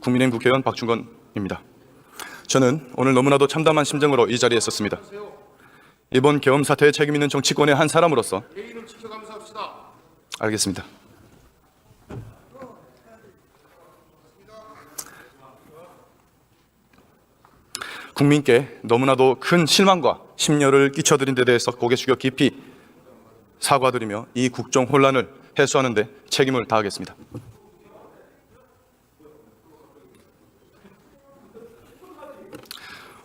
국민의힘 국회의원 박준건입니다. 저는 오늘 너무나도 참담한 심정으로 이 자리에 섰습니다. 이번 계엄 사태에 책임 있는 정치권의 한 사람으로서 알겠습니다. 국민께 너무나도 큰 실망과 심려를 끼쳐드린 데 대해서 고개 숙여 깊이 사과드리며 이 국정 혼란을 해소하는 데 책임을 다하겠습니다.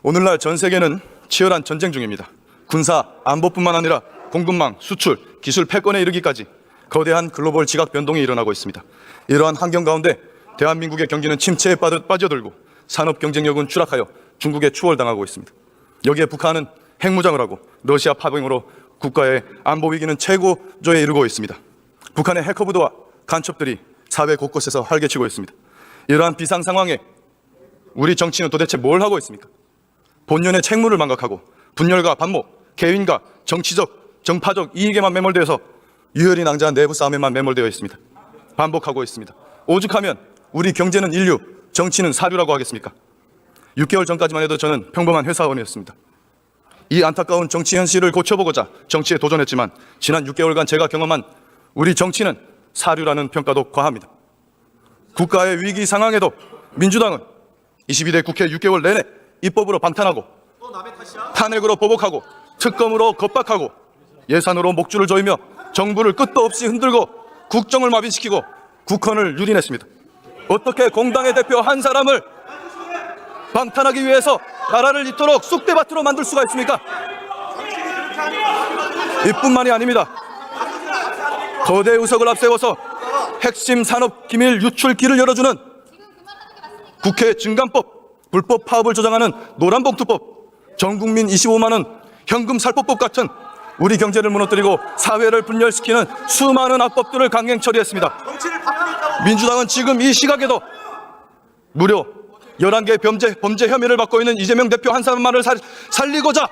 오늘날 전 세계는 치열한 전쟁 중입니다. 군사, 안보뿐만 아니라 공급망, 수출, 기술 패권에 이르기까지 거대한 글로벌 지각 변동이 일어나고 있습니다. 이러한 환경 가운데 대한민국의 경기는 침체에 빠져- 빠져들고 산업 경쟁력은 추락하여 중국에 추월당하고 있습니다. 여기에 북한은 핵무장을 하고 러시아 파병으로 국가의 안보 위기는 최고조에 이르고 있습니다. 북한의 해커부도와 간첩들이 사회 곳곳에서 활개치고 있습니다. 이러한 비상 상황에 우리 정치는 도대체 뭘 하고 있습니까? 본연의 책무를 망각하고 분열과 반목, 개인과 정치적, 정파적 이익에만 매몰되어서 유혈이 낭자한 내부 싸움에만 매몰되어 있습니다. 반복하고 있습니다. 오죽하면 우리 경제는 인류, 정치는 사류라고 하겠습니까? 6개월 전까지만 해도 저는 평범한 회사원이었습니다. 이 안타까운 정치 현실을 고쳐보고자 정치에 도전했지만 지난 6개월간 제가 경험한 우리 정치는 사류라는 평가도 과합니다. 국가의 위기 상황에도 민주당은 22대 국회 6개월 내내 입법으로 방탄하고 탄핵으로 보복하고 특검으로 겁박하고 예산으로 목줄을 조이며 정부를 끝도 없이 흔들고 국정을 마비시키고 국헌을 유린했습니다. 어떻게 공당의 대표 한 사람을 방탄하기 위해서 나라를 이토록 쑥대밭으로 만들 수가 있습니까? 이뿐만이 아닙니다. 거대 의석을 앞세워서 핵심 산업 기밀 유출기를 열어주는 국회 증감법, 불법 파업을 조장하는 노란봉투법, 전국민 25만 원 현금 살포법 같은 우리 경제를 무너뜨리고 사회를 분열시키는 수많은 악법들을 강행 처리했습니다. 민주당은 지금 이 시각에도 무려 11개 범죄, 범죄 혐의를 받고 있는 이재명 대표 한 사람만을 살, 살리고자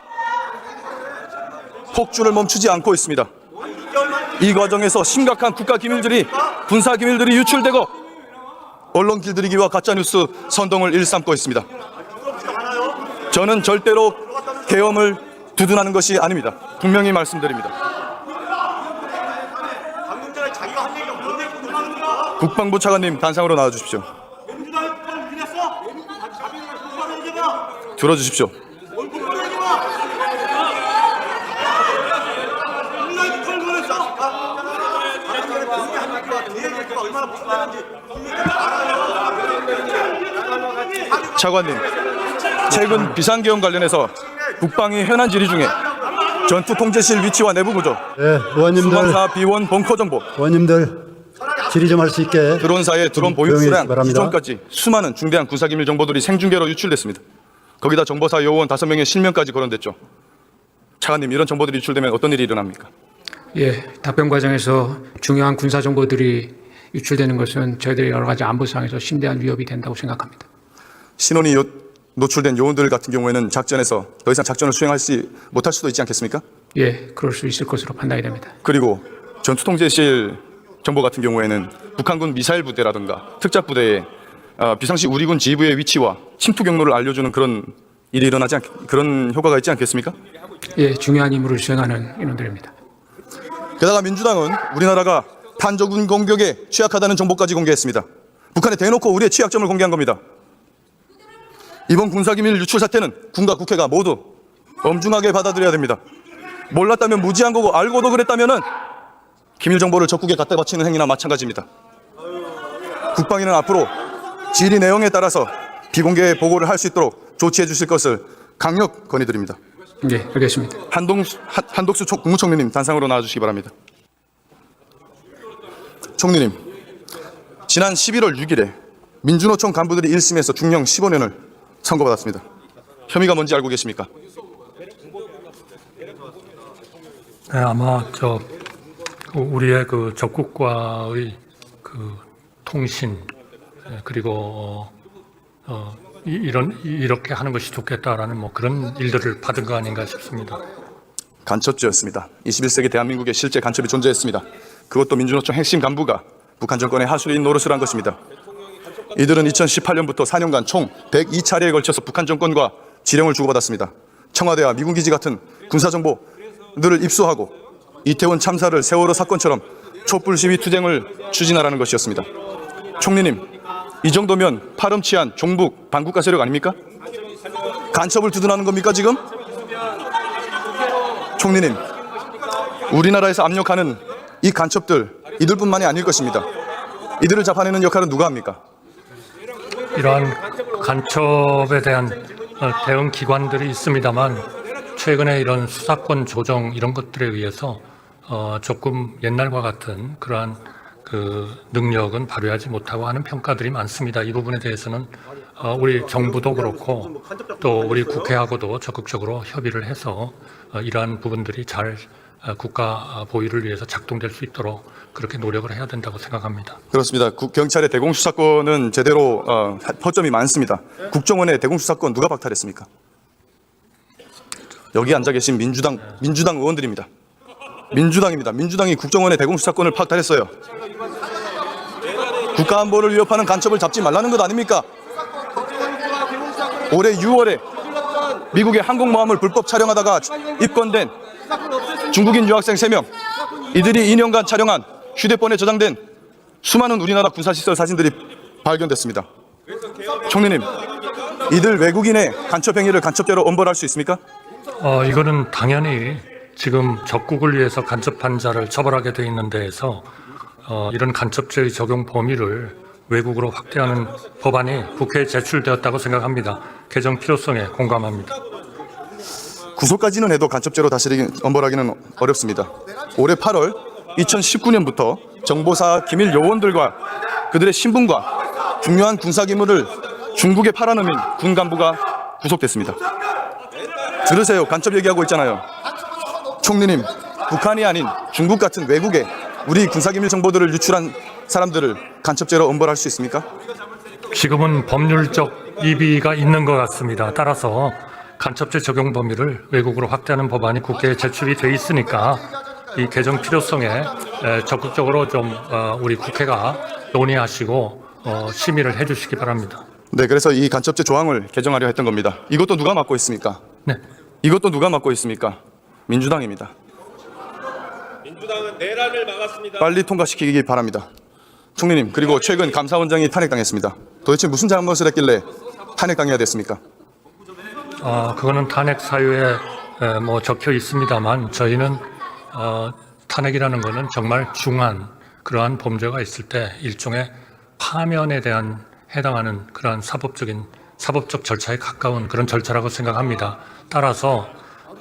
폭주를 멈추지 않고 있습니다. 이 과정에서 심각한 국가 기밀들이 군사 기밀들이 유출되고 언론 길들이기와 가짜뉴스 선동을 일삼고 있습니다. 저는 절대로 계엄을 두둔하는 것이 아닙니다. 분명히 말씀드립니다. 국방부 차관님 단상으로 나와 주십시오. 자비를 똑바로 얘기해봐. 들어 주십시오. 뭘 똑바로 얘기해봐. 민주당이 그걸 그랬어? 아, 방금 전에 그 얘기 한 얘기가 그 얘기가 얼마나 무슨 말인지 국민들이 알아요. 차관님, 최근 비상계엄 관련해서 국방위 현안 질의 중에 전투 통제실 위치와 내부 구조, 네, 의원님들, 수방사 비원 벙커 정보, 의원님들 질의 좀 할 수 있게 드론사의 드론 보유 조용히 수량, 바랍니다. 기존까지 수많은 중대한 군사기밀 정보들이 생중계로 유출됐습니다. 거기다 정보사 요원 5명의 실명까지 거론됐죠. 차관님, 이런 정보들이 유출되면 어떤 일이 일어납니까? 예, 답변 과정에서 중요한 군사 정보들이 유출되는 것은 저희들의 여러 가지 안보 상에서 심대한 위협이 된다고 생각합니다. 신원이 요- 노출된 요원들 같은 경우에는 작전에서 더 이상 작전을 수행하지 못할 수도 있지 않겠습니까? 예, 그럴 수 있을 것으로 판단이 됩니다. 그리고 전투통제실 정보 같은 경우에는 북한군 미사일 부대라든가 특작 부대의 어, 비상시 우리군 지휘부의 위치와 침투 경로를 알려주는 그런 일이 일어나지 않 그런 효과가 있지 않겠습니까? 예, 중요한 임무를 수행하는 인원들입니다. 게다가 민주당은 우리나라가 탄저군 공격에 취약하다는 정보까지 공개했습니다. 북한에 대놓고 우리의 취약점을 공개한 겁니다. 이번 군사기밀 유출 사태는 군과 국회가 모두 엄중하게 받아들여야 됩니다. 몰랐다면 무지한 거고 알고도 그랬다면은 기밀 정보를 적국에 갖다 바치는 행위나 마찬가지입니다. 국방위는 앞으로 질의 내용에 따라서 비공개 보고를 할 수 있도록 조치해 주실 것을 강력 건의드립니다. 예, 알겠습니다. 한동수, 한- 한독수 총- 국무총리님 단상으로 나와주시기 바랍니다. 총리님, 지난 11월 6일에 민주노총 간부들이 1심에서 중형 15년을 선고받았습니다. 혐의가 뭔지 알고 계십니까? 네, 아마 저 우리의 그 적국과의 그 통신 예, 그리고 어, 어, 이- 이런 이렇게 하는 것이 좋겠다라는 뭐 그런 일들을 받은 거 아닌가 싶습니다. 간첩죄였습니다. 21세기 대한민국에 실제 간첩이 존재했습니다. 그것도 민주노총 핵심 간부가 북한 정권의 하수인 노릇을 한 것입니다. 이들은 2018년부터 4년간 총 102차례에 걸쳐서 북한 정권과 지령을 주고받았습니다. 청와대와 미군 기지 같은 군사 정보들을 입수하고 이태원 참사를 세월호 사건처럼 촛불 시위 투쟁을 추진하라는 것이었습니다. 총리님, 이 정도면 파렴치한 종북 반국가 세력 아닙니까? 간첩을 두둔하는 겁니까 지금? 총리님, 우리나라에서 압력하는 이 간첩들 이들뿐만이 아닐 것입니다. 이들을 잡아내는 역할은 누가 합니까? 이러한 간첩에 대한 어, 대응 기관들이 있습니다만 최근에 이런 수사권 조정 이런 것들에 의해서 어, 조금 옛날과 같은 그러한 그 능력은 발휘하지 못하고 하는 평가들이 많습니다. 이 부분에 대해서는 어, 우리 정부도 그렇고 또 우리 국회하고도 적극적으로 협의를 해서 어, 이러한 부분들이 잘 어, 국가 보위를 위해서 작동될 수 있도록 그렇게 노력을 해야 된다고 생각합니다. 그렇습니다. 국- 경찰의 대공수사권은 제대로 어, 허점이 많습니다. 국정원의 대공수사권 누가 박탈했습니까? 여기 앉아 계신 민주당 민주당 의원들입니다. 민주당입니다. 민주당이 국정원의 대공수사권을 박탈했어요. 국가 안보를 위협하는 간첩을 잡지 말라는 것 아닙니까? 올해 6월에 미국의 항공모함을 불법 촬영하다가 입건된 중국인 유학생 3명 이들이 2년간 촬영한 휴대폰에 저장된 수많은 우리나라 군사시설 사진들이 발견됐습니다. 총리님, 이들 외국인의 간첩 행위를 간첩죄로 엄벌할 수 있습니까? 어, 이거는 당연히 지금 적국을 위해서 간접한 자를 처벌하게 돼 있는 데에서 어, 이런 간첩죄의 적용 범위를 외국으로 확대하는 법안이 국회에 제출되었다고 생각합니다. 개정 필요성에 공감합니다. 구속까지는 해도 간첩죄로 다스리기 엄벌하기는 어렵습니다. 올해 8월 2019년부터 정보사 기밀 요원들과 그들의 신분과 중요한 군사 기물을 중국에 팔아넘긴 군 간부가 구속됐습니다. 들으세요. 간첩 얘기하고 있잖아요. 총리님, 북한이 아닌 중국 같은 외국에 우리 군사기밀 정보들을 유출한 사람들을 간첩죄로 엄벌할 수 있습니까? 지금은 법률적 이비가 있는 것 같습니다. 따라서 간첩죄 적용 범위를 외국으로 확대하는 법안이 국회에 제출이 돼 있으니까 이 개정 필요성에 에, 적극적으로 좀 어, 우리 국회가 논의하시고 어, 심의를 해주시기 바랍니다. 네, 그래서 이 간첩죄 조항을 개정하려 했던 겁니다. 이것도 누가 맡고 있습니까? 네. 이것도 누가 맡고 있습니까? 민주당입니다. 민주당은 내란을 막았습니다. 빨리 통과시키기 바랍니다. 총리님, 그리고 최근 감사원장이 탄핵당했습니다. 도대체 무슨 잘못을 했길래 탄핵당해야 됐습니까? 어, 그거는 탄핵 사유에 에, 뭐 적혀 있습니다만 저희는 어, 탄핵이라는 거는 정말 중한 그러한 범죄가 있을 때 일종의 파면에 대한 해당하는 그러한 사법적인 사법적 절차에 가까운 그런 절차라고 생각합니다. 따라서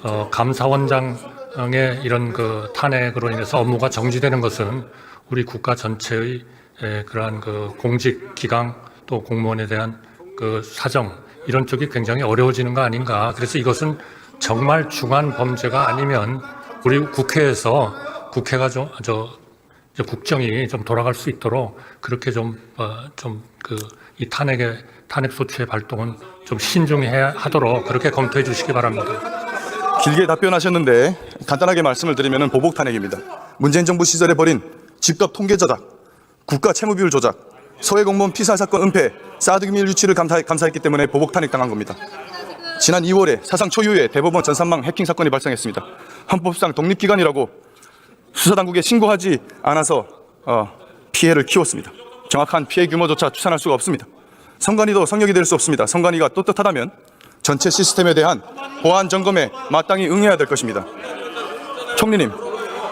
어, 감사원장의 이런 그 탄핵으로 인해서 업무가 정지되는 것은 우리 국가 전체의 에, 그러한 그 공직 기강 또 공무원에 대한 그 사정 이런 쪽이 굉장히 어려워지는 거 아닌가. 그래서 이것은 정말 중한 범죄가 아니면 우리 국회에서 국회가 좀, 저, 이제 국정이 좀 돌아갈 수 있도록 그렇게 좀, 어, 좀, 그, 이 탄핵의, 탄핵소추의 발동은 좀 신중해야 하도록 그렇게 검토해 주시기 바랍니다. 길게 답변하셨는데 간단하게 말씀을 드리면 보복 탄핵입니다. 문재인 정부 시절에 벌인 집값 통계 조작, 국가 채무 비율 조작, 서해 공무원 피살 사건 은폐, 사드 기밀 유치를 감사, 감사했기 때문에 보복 탄핵 당한 겁니다. 지난 2월에 사상 초유의 대법원 전산망 해킹 사건이 발생했습니다. 헌법상 독립기관이라고 수사당국에 신고하지 않아서 어, 피해를 키웠습니다. 정확한 피해 규모조차 추산할 수가 없습니다. 선관위도 성역이 될 수 없습니다. 선관위가 떳떳하다면 전체 시스템에 대한 보안 점검에 마땅히 응해야 될 것입니다. 총리님,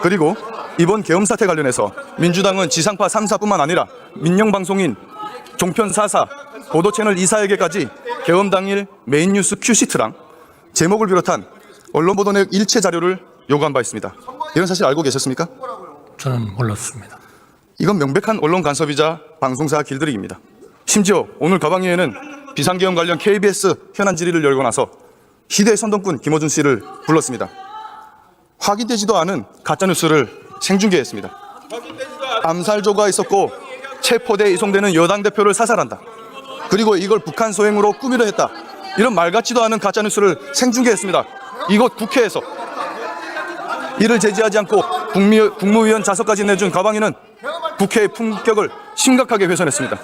그리고 이번 계엄 사태 관련해서 민주당은 지상파 3사뿐만 아니라 민영방송인 종편 4사, 보도채널 2사에게까지 계엄 당일 메인 뉴스 큐시트랑 제목을 비롯한 언론 보도 내역 일체 자료를 요구한 바 있습니다. 이런 사실 알고 계셨습니까? 저는 몰랐습니다. 이건 명백한 언론 간섭이자 방송사 길들이기입니다. 심지어 오늘 가방위에는 비상계엄 관련 KBS 현안 질의를 열고 나서 희대 선동꾼 김어준 씨를 불렀습니다. 확인되지도 않은 가짜뉴스를 생중계했습니다. 암살 조가 있었고 체포돼 이송되는 여당 대표를 사살한다. 그리고 이걸 북한 소행으로 꾸미려 했다. 이런 말 같지도 않은 가짜 뉴스를 생중계했습니다. 이곳 국회에서 이를 제지하지 않고 국미, 국무위원 자석까지 내준 가방위는 국회의 품격을 심각하게 훼손했습니다.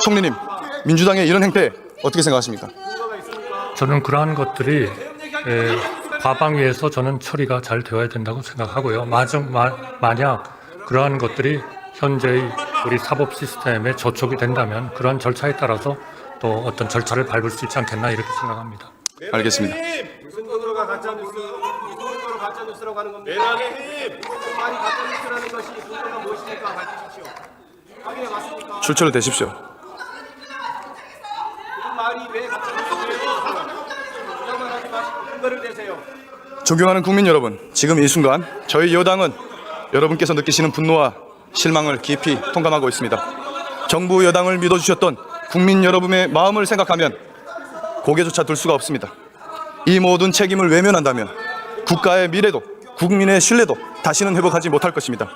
총리님, 민주당의 이런 행태 어떻게 생각하십니까? 저는 그러한 것들이 에, 과방 위에서 저는 처리가 잘 되어야 된다고 생각하고요. 마정, 마, 만약 그러한 것들이 현재의 우리 사법 시스템에 저촉이 된다면 그러한 절차에 따라서 또 어떤 절차를 밟을 수 있지 않겠나 이렇게 생각합니다. 알겠습니다. 무슨 근거가 가짜 뉴스? 무슨 근거로 가짜 뉴스라고 하는 겁니까? 매너님 말이 가짜 뉴스라는 것이 근거가 무엇입니까? 밝히십시오. 확인해 봤습니까? 출처를 대십시오. 그 말이 왜 가짜 뉴스예요? 주장만 하지 마시고 근거를 대세요. 존경하는 국민 여러분, 지금 이 순간 저희 여당은 여러분께서 느끼시는 분노와 실망을 깊이 통감하고 있습니다. 정부 여당을 믿어주셨던 국민 여러분의 마음을 생각하면 고개조차 들 수가 없습니다. 이 모든 책임을 외면한다면 국가의 미래도 국민의 신뢰도 다시는 회복하지 못할 것입니다.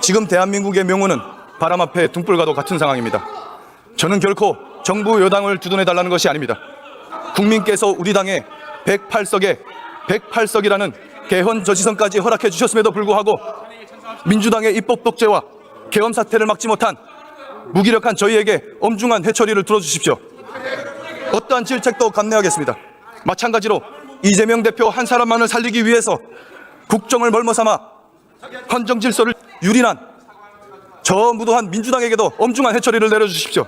지금 대한민국의 명운은 바람 앞에 등불과도 같은 상황입니다. 저는 결코 정부 여당을 두둔해 달라는 것이 아닙니다. 국민께서 우리 당에 108석에 108석이라는 개헌 저지선까지 허락해 주셨음에도 불구하고 민주당의 입법 독재와 계엄 사태를 막지 못한 무기력한 저희에게 엄중한 해처리를 들어주십시오. 어떠한 질책도 감내하겠습니다. 마찬가지로 이재명 대표 한 사람만을 살리기 위해서 국정을 멀머삼아 헌정 질서를 유린한 저 무도한 민주당에게도 엄중한 해처리를 내려주십시오.